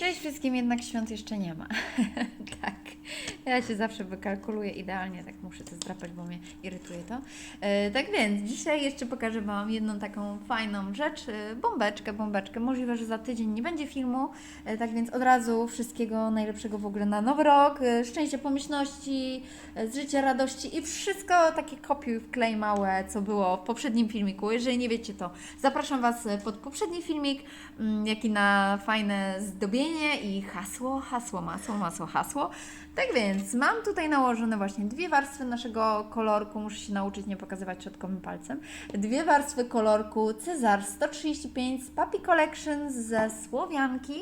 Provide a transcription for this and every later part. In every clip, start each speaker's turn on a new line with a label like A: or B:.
A: Cześć wszystkim, jednak świąt jeszcze nie ma. tak. Ja się zawsze wykalkuluję idealnie, tak muszę to zdrapać, bo mnie irytuje to. E, tak więc dzisiaj jeszcze pokażę Wam jedną taką fajną rzecz, e, bombeczkę, bombeczkę. Możliwe, że za tydzień nie będzie filmu, e, tak więc od razu wszystkiego najlepszego w ogóle na nowy rok. Szczęścia, pomyślności, e, życia, radości i wszystko takie kopiuj wklej małe, co było w poprzednim filmiku. Jeżeli nie wiecie, to zapraszam Was pod poprzedni filmik, mm, jak i na fajne zdobienie i hasło, hasło, masło, masło, hasło. Tak więc mam tutaj nałożone właśnie dwie warstwy naszego kolorku, muszę się nauczyć nie pokazywać środkowym palcem. Dwie warstwy kolorku Cezar 135 z Papi Collection ze Słowianki.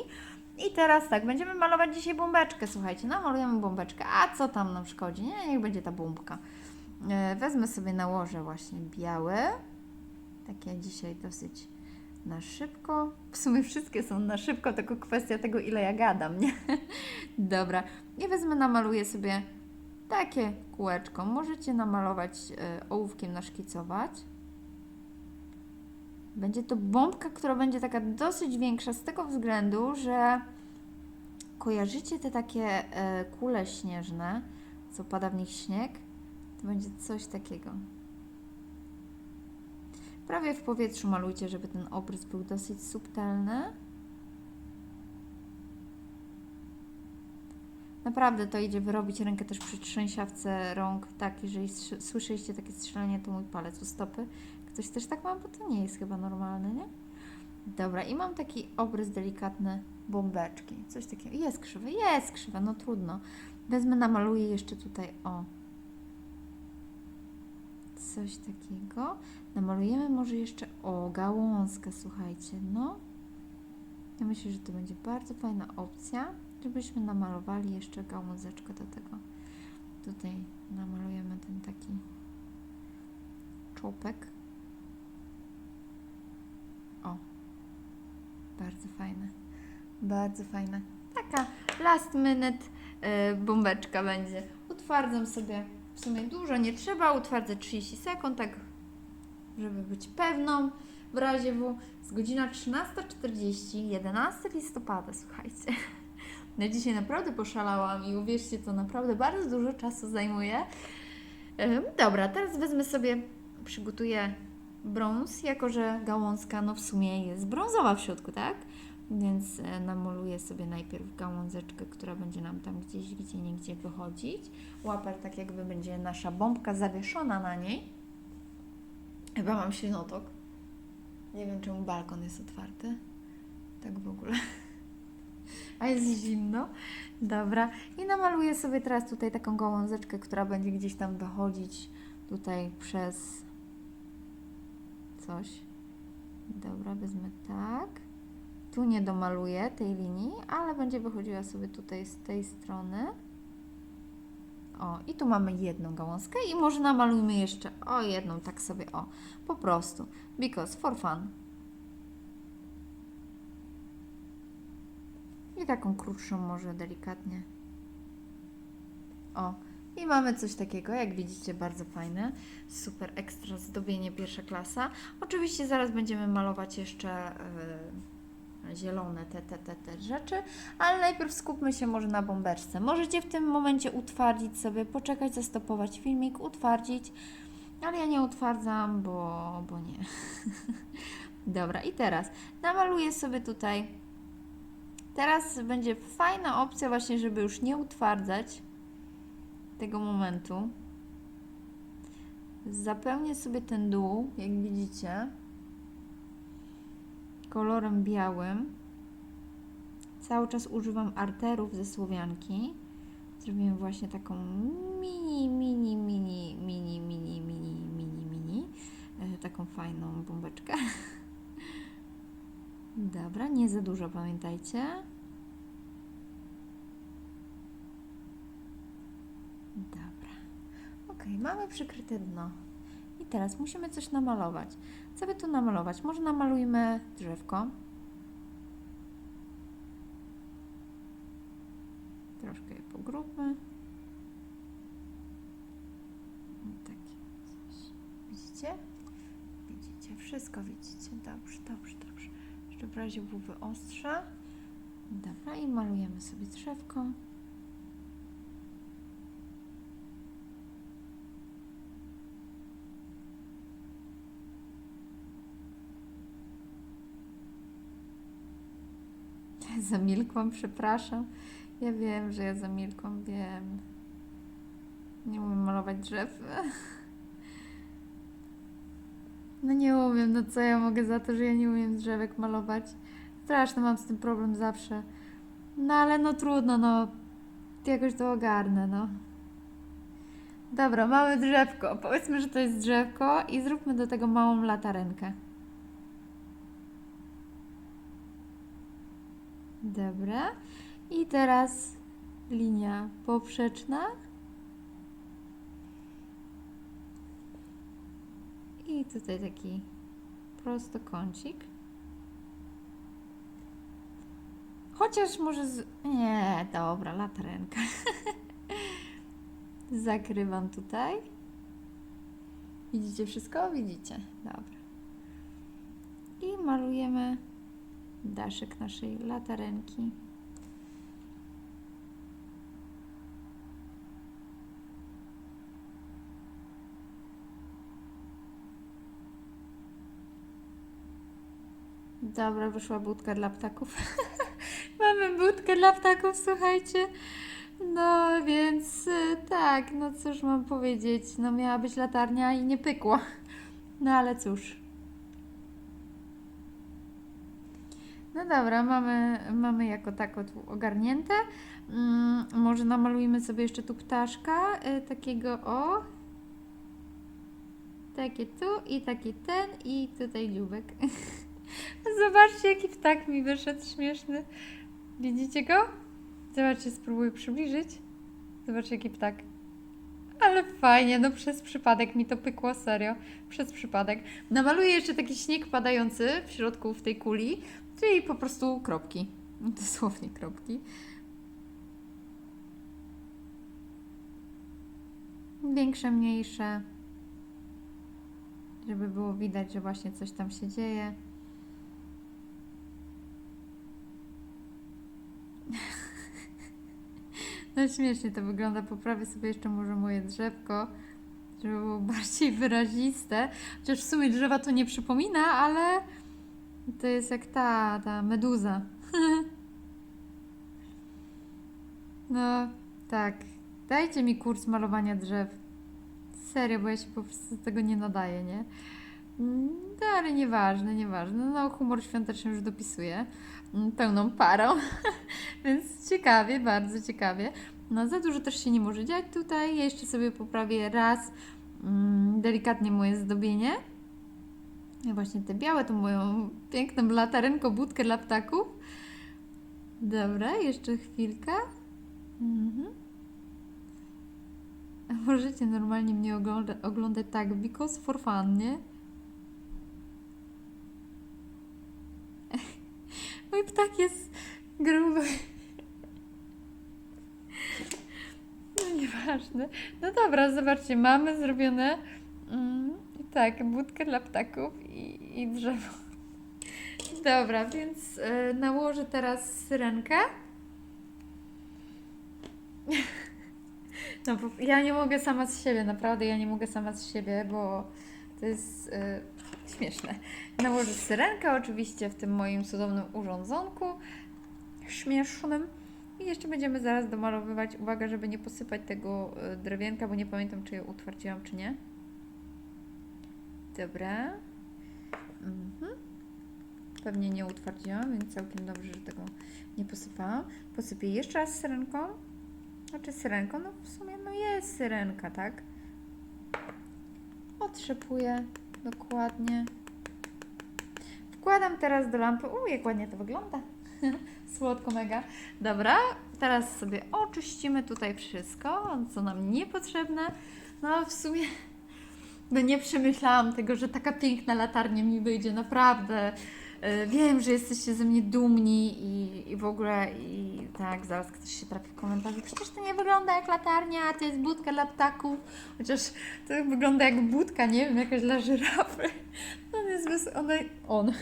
A: I teraz tak, będziemy malować dzisiaj bombeczkę, słuchajcie, namalujemy bombeczkę, a co tam nam szkodzi, nie, niech będzie ta bombka. E, Wezmę sobie, nałożę właśnie białe, takie dzisiaj dosyć na szybko. W sumie wszystkie są na szybko, tylko kwestia tego, ile ja gadam, nie? Dobra. I wezmę, namaluję sobie takie kółeczko. Możecie namalować e, ołówkiem, naszkicować. Będzie to bombka, która będzie taka dosyć większa z tego względu, że kojarzycie te takie e, kule śnieżne, co pada w nich śnieg? To będzie coś takiego. Prawie w powietrzu malujcie, żeby ten obrys był dosyć subtelny. Naprawdę to idzie wyrobić rękę też przy trzęsiawce rąk. Tak, jeżeli słyszeliście takie strzelanie, to mój palec u stopy. Ktoś też tak ma, bo to nie jest chyba normalne, nie? Dobra, i mam taki obrys delikatny bombeczki. Coś takiego. Jest krzywe, jest krzywe, no trudno. Wezmę, namaluję jeszcze tutaj, o. Coś takiego. Namalujemy może jeszcze, o, gałązkę, słuchajcie, no. Ja myślę, że to będzie bardzo fajna opcja, żebyśmy namalowali jeszcze gałązeczkę do tego. Tutaj namalujemy ten taki czopek. O, bardzo fajne, bardzo fajne. Taka last minute y, bombeczka będzie. Utwardzam sobie, w sumie dużo nie trzeba, utwardzę 30 sekund, tak żeby być pewną. W razie W jest godzina 13.40, 11 listopada, słuchajcie. Ja dzisiaj naprawdę poszalałam i uwierzcie, to naprawdę bardzo dużo czasu zajmuje. Dobra, teraz wezmę sobie, przygotuję brąz, jako że gałązka no w sumie jest brązowa w środku, tak? Więc e, namoluję sobie najpierw gałązeczkę, która będzie nam tam gdzieś, gdzie niegdzie wychodzić. Łaper tak jakby będzie nasza bombka zawieszona na niej. Chyba mam ślinotok. Nie wiem, czemu balkon jest otwarty. Tak w ogóle. A jest zimno. Dobra. I namaluję sobie teraz tutaj taką gałązeczkę, która będzie gdzieś tam wychodzić tutaj przez coś. Dobra, wezmę tak. Tu nie domaluję tej linii, ale będzie wychodziła sobie tutaj z tej strony. O, i tu mamy jedną gałązkę i może namalujmy jeszcze o jedną, tak sobie o, po prostu, because for fun. I taką krótszą może delikatnie. O, i mamy coś takiego, jak widzicie, bardzo fajne, super ekstra zdobienie pierwsza klasa. Oczywiście zaraz będziemy malować jeszcze yy, zielone te, te, te, te rzeczy, ale najpierw skupmy się może na bombeczce. Możecie w tym momencie utwardzić sobie, poczekać, zastopować filmik, utwardzić, ale ja nie utwardzam, bo, bo nie. Dobra, i teraz namaluję sobie tutaj. Teraz będzie fajna opcja właśnie, żeby już nie utwardzać tego momentu. Zapełnię sobie ten dół, jak widzicie, kolorem białym. Cały czas używam arterów ze Słowianki. Zrobiłem właśnie taką mini, mini, mini, mini, mini, mini, mini, mini. e, Taką fajną bombeczkę. Dobra, nie za dużo pamiętajcie. Dobra. Ok, mamy przykryte dno. I teraz musimy coś namalować. By tu namalować? Może namalujmy drzewko. Troszkę je pogróbmy. O, Takie coś. Widzicie? Widzicie, wszystko widzicie. Dobrze, dobrze, dobrze. Jeszcze w razie wyostrzę. Dobra. Dobra, i malujemy sobie drzewko. Zamilkłam, przepraszam. Ja wiem, że ja zamilkłam, wiem. Nie umiem malować drzew. No nie umiem, no co ja mogę za to, że ja nie umiem drzewek malować. Straszny mam z tym problem zawsze. No ale no trudno, no. Jakoś to ogarnę, no. Dobra, mamy drzewko. Powiedzmy, że to jest drzewko i zróbmy do tego małą latarenkę. Dobra. I teraz linia poprzeczna. I tutaj taki prostokącik. Chociaż może z... Nie, dobra, latrenka. Zakrywam tutaj. Widzicie wszystko? Widzicie. Dobra. I malujemy daszek naszej latarenki. Dobra, wyszła budka dla ptaków. Mamy budkę dla ptaków, słuchajcie. No więc y, tak, no cóż mam powiedzieć. No miała być latarnia i nie pykło. No ale cóż. Dobra, mamy, mamy jako tako tu ogarnięte. Mm, może namalujmy sobie jeszcze tu ptaszka, y, takiego o. Takie tu i taki ten i tutaj dziubek. Zobaczcie, jaki ptak mi wyszedł śmieszny. Widzicie go? Zobaczcie, spróbuję przybliżyć. Zobaczcie, jaki ptak. Ale fajnie, no przez przypadek mi to pykło, serio. Przez przypadek. Namaluję jeszcze taki śnieg padający w środku w tej kuli, czyli po prostu kropki. Dosłownie kropki. Większe, mniejsze. Żeby było widać, że właśnie coś tam się dzieje. No śmiesznie to wygląda. Poprawię sobie jeszcze może moje drzewko, żeby było bardziej wyraziste. Chociaż w sumie drzewa to nie przypomina, ale to jest jak ta, ta meduza. No, tak. Dajcie mi kurs malowania drzew. Serio, bo ja się po prostu tego nie nadaję, nie? Mm, No, ale nieważne, nieważne. No, humor świąteczny już dopisuję mm, pełną parą, więc ciekawie, bardzo ciekawie. No, za dużo też się nie może dziać tutaj. Ja jeszcze sobie poprawię raz mm, delikatnie moje zdobienie. I właśnie te białe, tą moją piękną latarenko, budkę dla ptaków. Dobra, jeszcze chwilkę. Mhm. Możecie normalnie mnie ogląda, oglądać tak, because for fun, nie? Mój ptak jest gruby. No nieważne. No dobra, zobaczcie, mamy zrobione mm, tak, budkę dla ptaków i, i drzewo. Dobra, więc y, nałożę teraz syrenkę. No bo ja nie mogę sama z siebie, naprawdę ja nie mogę sama z siebie, bo to jest y, śmieszne. Nałożę syrenkę oczywiście w tym moim cudownym urządzonku śmiesznym. I jeszcze będziemy zaraz domalowywać. Uwaga, żeby nie posypać tego y, drewienka, bo nie pamiętam, czy je utwardziłam, czy nie. Dobra. Mhm. Pewnie nie utwardziłam, więc całkiem dobrze, że tego nie posypałam. Posypię jeszcze raz syrenką. Znaczy syrenką, no w sumie no jest syrenka, tak? Otrzepuję dokładnie. Wkładam teraz do lampy. U, jak ładnie to wygląda. Słodko mega. Dobra, teraz sobie oczyścimy tutaj wszystko, co nam niepotrzebne. No w sumie nie przemyślałam tego, że taka piękna latarnia mi wyjdzie, naprawdę. E, Wiem, że jesteście ze mnie dumni i, i w ogóle i tak, zaraz ktoś się trafi w komentarzu. Przecież to nie wygląda jak latarnia, to jest budka dla ptaków. Chociaż to wygląda jak budka, nie wiem, jakaś dla żyrafy. No jest wys- ona, on,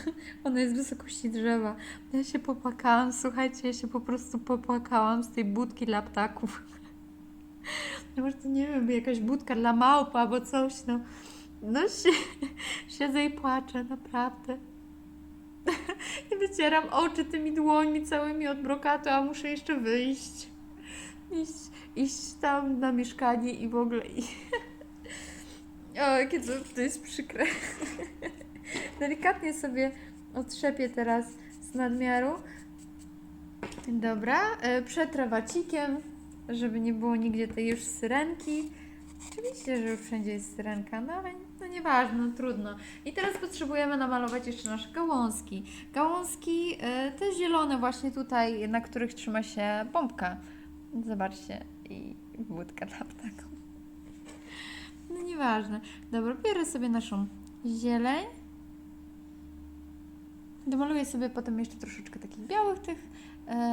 A: ona jest wysokości drzewa. Ja się popłakałam, słuchajcie, ja się po prostu popłakałam z tej budki dla ptaków. No może to nie wiem, jakaś budka dla małp albo coś, no. No się, siedzę i płaczę, naprawdę. I wycieram oczy tymi dłońmi całymi od brokatu, a muszę jeszcze wyjść. Iść, iść tam na mieszkanie i w ogóle. I... O, jakie to, to jest przykre. Delikatnie sobie otrzepię teraz z nadmiaru. Dobra, e, przetrę wacikiem, żeby nie było nigdzie tej już syrenki. Oczywiście, że już wszędzie jest syrenka, no ale no nieważne, no trudno. I teraz potrzebujemy namalować jeszcze nasze gałązki. Gałązki, e, te zielone właśnie tutaj, na których trzyma się pompka. Zobaczcie, i wódka dla ptaków. No nieważne. Dobra, biorę sobie naszą zieleń. Domaluję sobie potem jeszcze troszeczkę takich białych tych,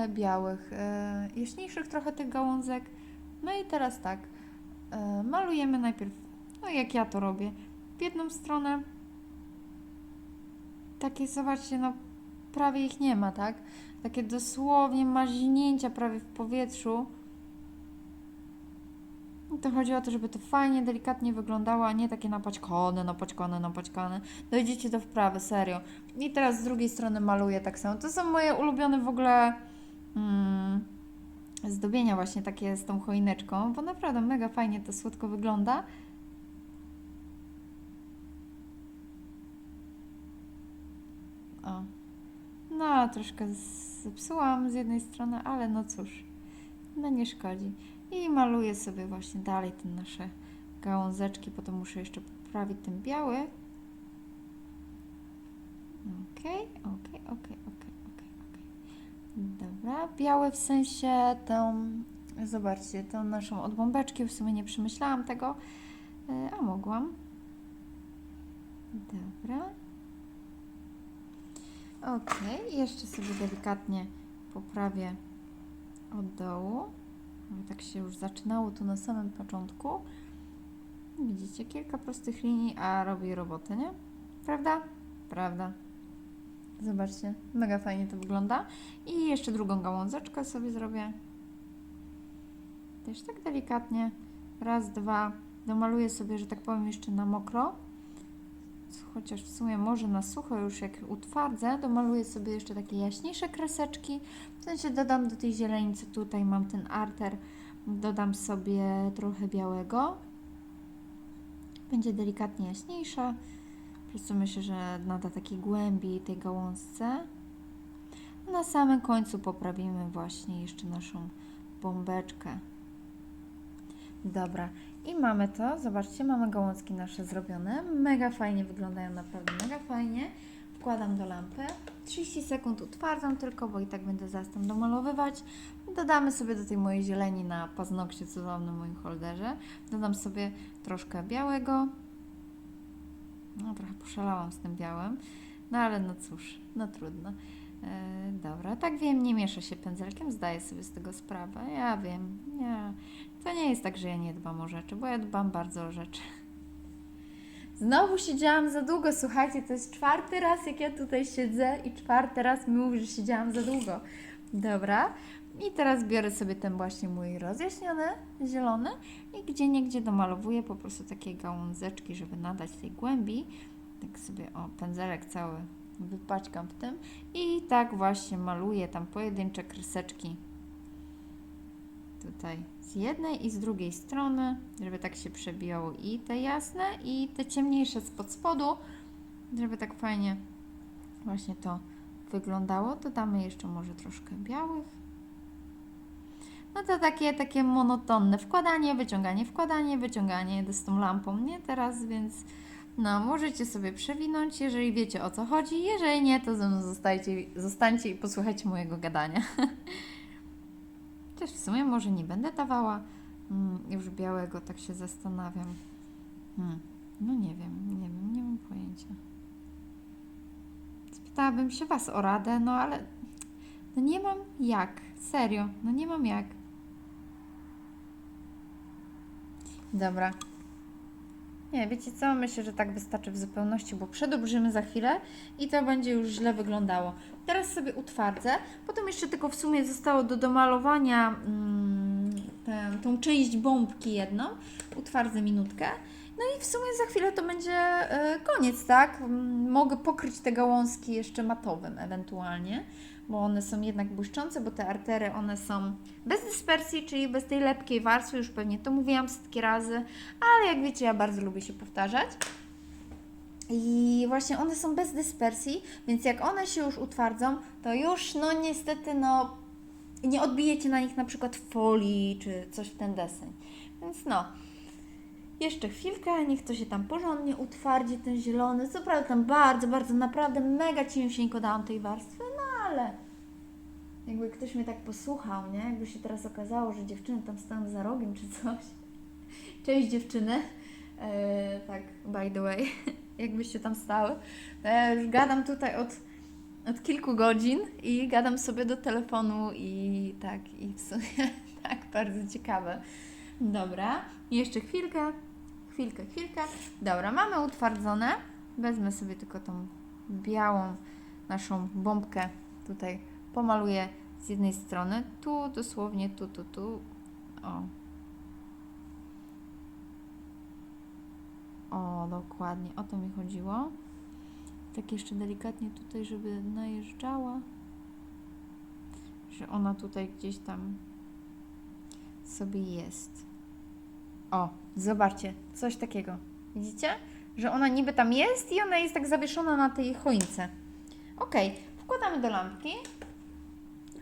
A: białych, e, jaśniejszych trochę tych gałązek. No i teraz tak, e, malujemy najpierw, no jak ja to robię, w jedną stronę. Takie, zobaczcie, no prawie ich nie ma, tak? Takie dosłownie maźnięcia prawie w powietrzu. I to chodzi o to, żeby to fajnie, delikatnie wyglądało, a nie takie napaćkane, napaćkane, napaćkane. Dojdziecie do wprawy, serio. I teraz z drugiej strony maluję tak samo. To są moje ulubione w ogóle mm, zdobienia właśnie takie z tą choineczką, bo naprawdę mega fajnie to słodko wygląda. O. No, troszkę zepsułam z jednej strony, ale no cóż, no nie szkodzi. I maluję sobie właśnie dalej te nasze gałązeczki, potem muszę jeszcze poprawić ten biały. Okej, okej, okej, okej, okej, okej. Dobra, biały w sensie tą, zobaczcie, tą naszą od bombeczki, w sumie nie przemyślałam tego, e, a mogłam. Dobra. Okej, jeszcze sobie delikatnie poprawię od dołu. Bo Tak się już zaczynało tu na samym początku. Widzicie, kilka prostych linii, a robi robotę, nie? Prawda? Prawda. Zobaczcie, mega fajnie to wygląda. I jeszcze drugą gałązeczkę sobie zrobię. Też tak delikatnie. Raz, dwa. Domaluję sobie, że tak powiem, jeszcze na mokro. Chociaż w sumie może na sucho już jak utwardzę, domaluję sobie jeszcze takie jaśniejsze kreseczki. W sensie dodam do tej zieleni, co tutaj mam ten arter, dodam sobie trochę białego. Będzie delikatnie jaśniejsza. Po prostu myślę, że nada takiej głębi tej gałązce. Na samym końcu poprawimy właśnie jeszcze naszą bombeczkę. Dobra, i mamy to. Zobaczcie, mamy gałązki nasze zrobione. Mega fajnie wyglądają, naprawdę mega fajnie. Wkładam do lampy. 30 sekund utwardzam tylko, bo i tak będę zaraz tam domalowywać. Dodamy sobie do tej mojej zieleni na paznokcie cudownym moim holderze. Dodam sobie troszkę białego. No, trochę poszalałam z tym białym. No ale no cóż, no trudno. E, dobra, tak wiem, nie miesza się pędzelkiem, zdaję sobie z tego sprawę. Ja wiem, ja... To nie jest tak, że ja nie dbam o rzeczy, bo ja dbam bardzo o rzeczy. Znowu siedziałam za długo, słuchajcie, to jest czwarty raz, jak ja tutaj siedzę i czwarty raz mi mówi, że siedziałam za długo. Dobra, i teraz biorę sobie ten właśnie mój rozjaśniony, zielony i gdzie niegdzie domalowuję po prostu takie gałązeczki, żeby nadać tej głębi. Tak sobie, o, pędzelek cały wypaćkam w tym i tak właśnie maluję tam pojedyncze kreseczki tutaj z jednej i z drugiej strony, żeby tak się przebijało i te jasne i te ciemniejsze spod spodu, żeby tak fajnie właśnie to wyglądało. Dodamy jeszcze może troszkę białych. No to takie, takie monotonne wkładanie, wyciąganie, wkładanie, wyciąganie z tą lampą, nie teraz, więc no, możecie sobie przewinąć, jeżeli wiecie o co chodzi. Jeżeli nie, to ze mną zostajcie, zostańcie i posłuchajcie mojego gadania. Też w sumie może nie będę dawała mm, już białego, tak się zastanawiam. Hmm. No nie wiem, nie wiem, nie mam pojęcia. Spytałabym się Was o radę, no ale no nie mam jak, serio, no nie mam jak. Dobra. Nie, wiecie co? Myślę, że tak wystarczy w zupełności, bo przedobrzymy za chwilę i to będzie już źle wyglądało. Teraz sobie utwardzę. Potem jeszcze tylko w sumie zostało do domalowania mm, tę, tą część bombki jedną. Utwardzę minutkę. No i w sumie za chwilę to będzie e, koniec, tak? Mm, Mogę pokryć te gałązki jeszcze matowym ewentualnie, bo one są jednak błyszczące, bo te artery one są bez dyspersji, czyli bez tej lepkiej warstwy, już pewnie to mówiłam setki razy, ale jak wiecie, ja bardzo lubię się powtarzać. I właśnie one są bez dyspersji, więc jak one się już utwardzą, to już no niestety no nie odbijecie na nich na przykład folii czy coś w ten deseń. Więc no, jeszcze chwilkę, niech to się tam porządnie utwardzi, ten zielony. Co prawda tam bardzo, bardzo, naprawdę mega ciężko dałam tej warstwy, ale jakby ktoś mnie tak posłuchał, nie? Jakby się teraz okazało, że dziewczyny tam staną za rogiem czy coś. Cześć dziewczyny. Eee, tak, by the way, jakbyście tam stały. Ja już gadam tutaj od, od kilku godzin i gadam sobie do telefonu i tak, i w sumie tak, bardzo ciekawe. Dobra, jeszcze chwilkę, chwilkę, chwilkę. Dobra, mamy utwardzone. Wezmę sobie tylko tą białą naszą bombkę tutaj pomaluję z jednej strony, tu dosłownie, tu, tu, tu. O. O, dokładnie, o to mi chodziło. Tak jeszcze delikatnie tutaj, żeby najeżdżała. Że ona tutaj gdzieś tam sobie jest. O, zobaczcie, coś takiego. Widzicie? Że ona niby tam jest i ona jest tak zawieszona na tej choince. Ok, wkładamy do lampki.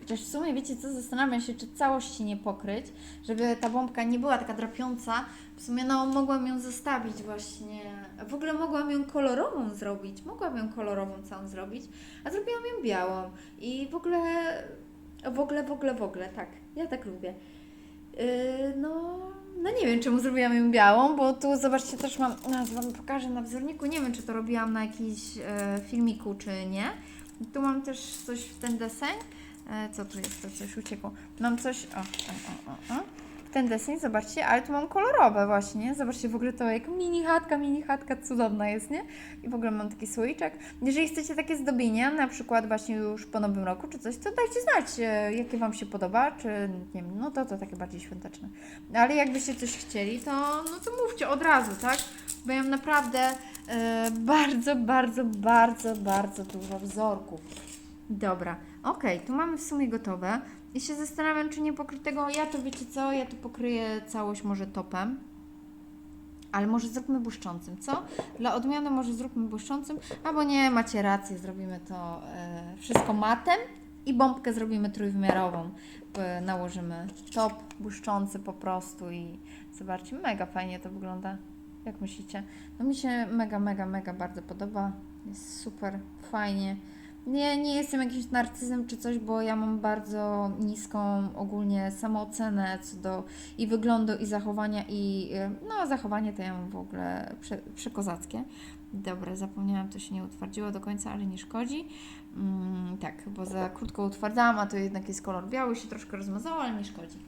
A: Chociaż w sumie, wiecie co, zastanawiam się, czy całości nie pokryć, żeby ta bombka nie była taka drapiąca. W sumie, no, mogłam ją zostawić właśnie. W ogóle mogłam ją kolorową zrobić. Mogłam ją kolorową całą zrobić, a zrobiłam ją białą. I w ogóle, w ogóle, w ogóle, w ogóle, tak. Ja tak lubię. Yy, no, no nie wiem, czemu zrobiłam ją białą, bo tu zobaczcie, też mam, no, Wam pokażę na wzorniku, nie wiem, czy to robiłam na jakimś e, filmiku, czy nie. Tu mam też coś w ten deseń. E, co tu jest? To coś uciekło. Mam coś, o, o, o, o. Ten deseń, zobaczcie, ale tu mam kolorowe właśnie. Zobaczcie w ogóle to jak mini chatka, mini chatka cudowna jest, nie? I w ogóle mam taki słoiczek. Jeżeli chcecie takie zdobienia, na przykład właśnie już po nowym roku czy coś, to dajcie znać, e, jakie Wam się podoba, czy nie wiem, no to to takie bardziej świąteczne. Ale jakbyście coś chcieli, to no to mówcie od razu, tak? Bo ja mam naprawdę e, bardzo, bardzo, bardzo, bardzo dużo wzorków. Dobra, okej, tu mamy w sumie gotowe. I się zastanawiam, czy nie pokryć tego. Ja to wiecie co? Ja tu pokryję całość może topem. Ale może zróbmy błyszczącym, co? Dla odmiany może zróbmy błyszczącym, albo nie, macie rację, zrobimy to e, wszystko matem i bombkę zrobimy trójwymiarową. E, nałożymy top błyszczący po prostu i zobaczcie, mega fajnie to wygląda. Jak myślicie? No mi się mega, mega, mega bardzo podoba. Jest super, fajnie. Nie, nie jestem jakimś narcyzem czy coś, bo ja mam bardzo niską ogólnie samoocenę co do i wyglądu, i zachowania, i y, no zachowanie to ja mam w ogóle prze, przekozackie. Dobra, zapomniałam, to się nie utwardziło do końca, ale nie szkodzi. Mm, tak, bo za krótko utwardzałam, a to jednak jest kolor biały, się troszkę rozmazało, ale nie szkodzi.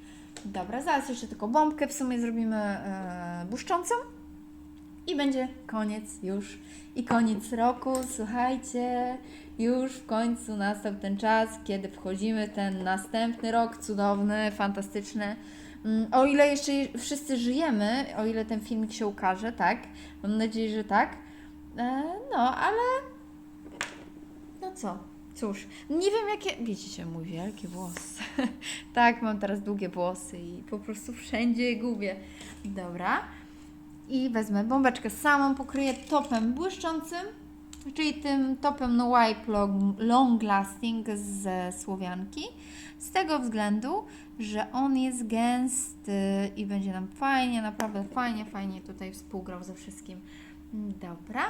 A: Dobra, zaraz jeszcze tylko bombkę w sumie zrobimy e, błyszczącą. I będzie koniec już. I koniec roku, słuchajcie, już w końcu nastał ten czas, kiedy wchodzimy ten następny rok cudowny, fantastyczny. Mm, O ile jeszcze wszyscy żyjemy, o ile ten filmik się ukaże, tak? Mam nadzieję, że tak. E, No, ale. No co? Cóż, nie wiem jakie. Widzicie mój wielki włos. tak, mam teraz długie włosy i po prostu wszędzie je gubię. Dobra. I wezmę bombeczkę samą, pokryję topem błyszczącym, czyli tym topem No Wipe Long, Lasting ze Słowianki. Z tego względu, że on jest gęsty i będzie nam fajnie, naprawdę fajnie, fajnie tutaj współgrał ze wszystkim. Dobra.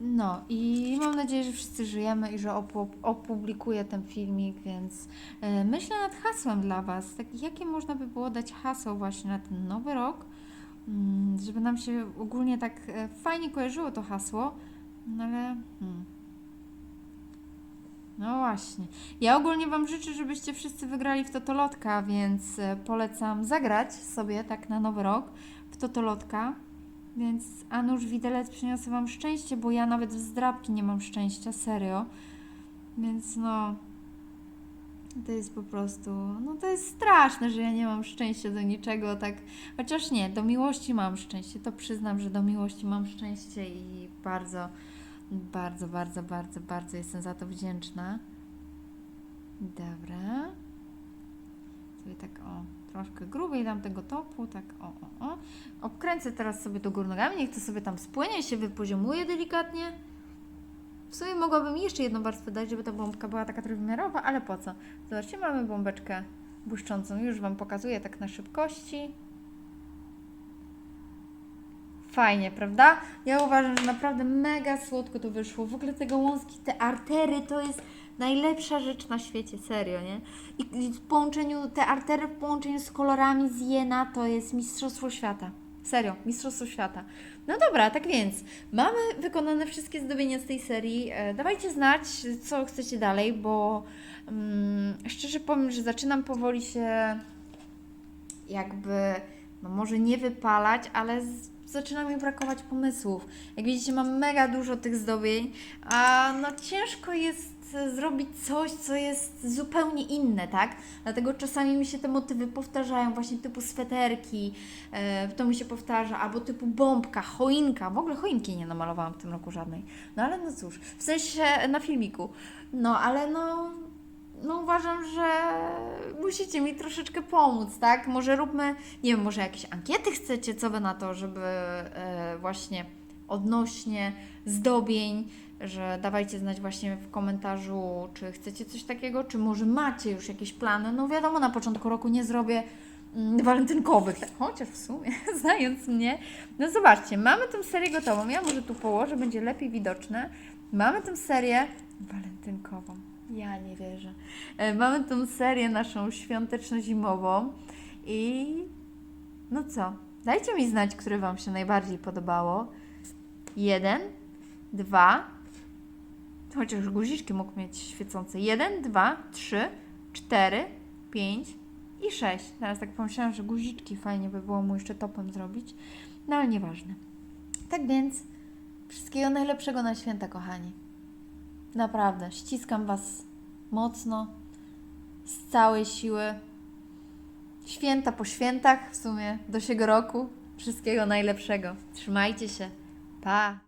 A: No i mam nadzieję, że wszyscy żyjemy i że opu- opublikuję ten filmik, więc e, myślę nad hasłem dla Was. Tak, jakie można by było dać hasło właśnie na ten nowy rok, żeby nam się ogólnie tak e, fajnie kojarzyło to hasło, no ale. Hmm. No właśnie. Ja ogólnie Wam życzę, żebyście wszyscy wygrali w Totolotka, więc e, polecam zagrać sobie tak na nowy rok w Totolotka. Więc a nuż widelec przyniosę Wam szczęście, bo ja nawet w zdrabki nie mam szczęścia, serio. Więc no, to jest po prostu, no to jest straszne, że ja nie mam szczęścia do niczego, tak, chociaż nie, do miłości mam szczęście, to przyznam, że do miłości mam szczęście i bardzo, bardzo, bardzo, bardzo, bardzo jestem za to wdzięczna. Dobra. Sobie tak o, troszkę grubiej dam tego topu, tak o, o, o. Obkręcę teraz sobie to górnogami, niech to sobie tam spłynie, się wypoziomuje delikatnie. W sumie mogłabym jeszcze jedną warstwę dać, żeby ta bombka była taka trójwymiarowa, ale po co? Zobaczcie, mamy bombeczkę błyszczącą. Już Wam pokazuję tak na szybkości. Fajnie, prawda? Ja uważam, że naprawdę mega słodko to wyszło. W ogóle te gałązki, te artery to jest najlepsza rzecz na świecie, serio, nie? I w połączeniu, te artery w połączeniu z kolorami z Jena to jest mistrzostwo świata. Serio, mistrzostwo świata. No dobra, tak więc mamy wykonane wszystkie zdobienia z tej serii. E, dawajcie znać, co chcecie dalej, bo mm, szczerze powiem, że zaczynam powoli się jakby, no może nie wypalać, ale z, zaczyna mi brakować pomysłów. Jak widzicie, mam mega dużo tych zdobień, a no ciężko jest e, zrobić coś, co jest zupełnie inne, tak? Dlatego czasami mi się te motywy powtarzają, właśnie typu sweterki, e, to mi się powtarza, albo typu bombka, choinka. W ogóle choinki nie namalowałam w tym roku żadnej. No ale no cóż, w sensie na filmiku. No ale no, no uważam, że musicie mi troszeczkę pomóc, tak? Może róbmy, nie wiem, może jakieś ankiety chcecie, co wy na to, żeby e, właśnie odnośnie zdobień, że dawajcie znać właśnie w komentarzu, czy chcecie coś takiego, czy może macie już jakieś plany. No wiadomo, na początku roku nie zrobię mm, walentynkowych, chociaż w sumie, znając mnie, no zobaczcie, mamy tę serię gotową, ja może tu położę, będzie lepiej widoczne. Mamy tę serię walentynkową. Ja nie wierzę. E, Mamy tę serię naszą świąteczno-zimową i no co? Dajcie mi znać, które Wam się najbardziej podobało. Jeden, dwa, chociaż guziczki mógł mieć świecące. Jeden, dwa, trzy, cztery, pięć i sześć. Teraz tak pomyślałam, że guziczki fajnie by było mu jeszcze topem zrobić, no ale nieważne. Tak więc wszystkiego najlepszego na święta, kochani. Naprawdę, ściskam Was mocno, z całej siły. Święta po świętach, w sumie do siego roku. Wszystkiego najlepszego. Trzymajcie się. Pa!